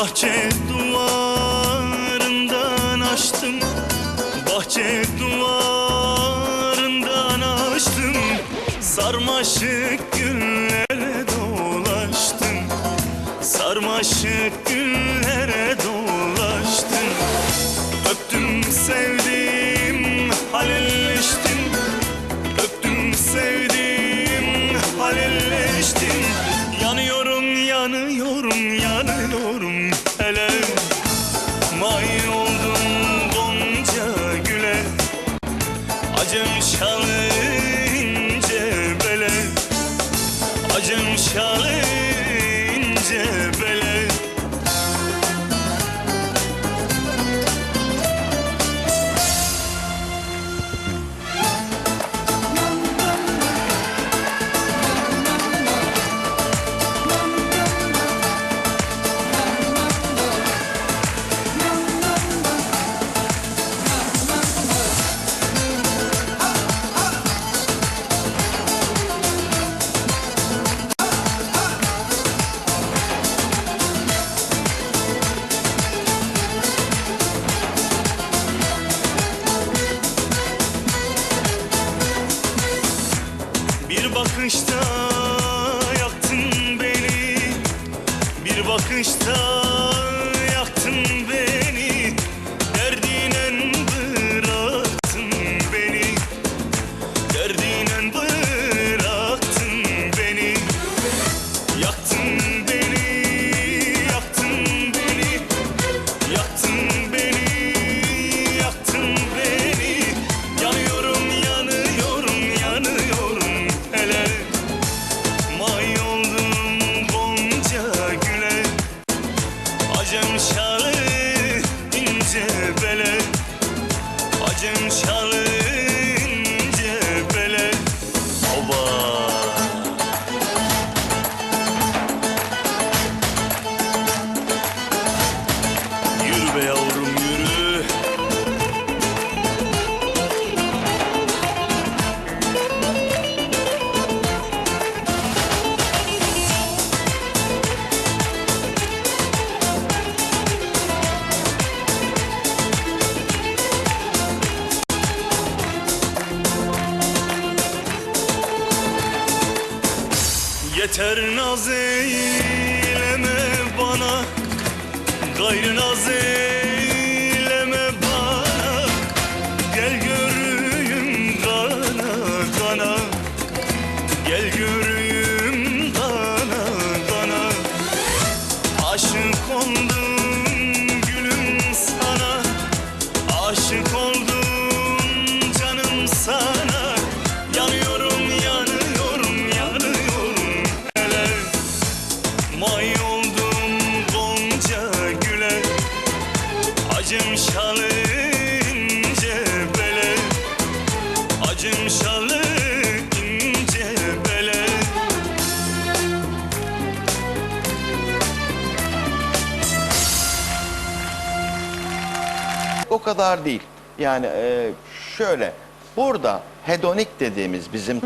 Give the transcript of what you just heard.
Bahçe duvarından açtım. Bahçe duvarından açtım. Sarmaşık güllere dolaştım. Sarmaşık güllere dolaştım Yanıyorum yanıyorum. Hele May oldum gonca güle. Acım şalı estou. Acım şalı Yeter naz eyleme bana Gayrı naz eyleme bana. Gel göreyim kana kana. Gel göreyim kana kana. Aşık oldum Acım şalı ince bele Acım şalı ince bele O kadar değil. Yani şöyle burada hedonik dediğimiz bizim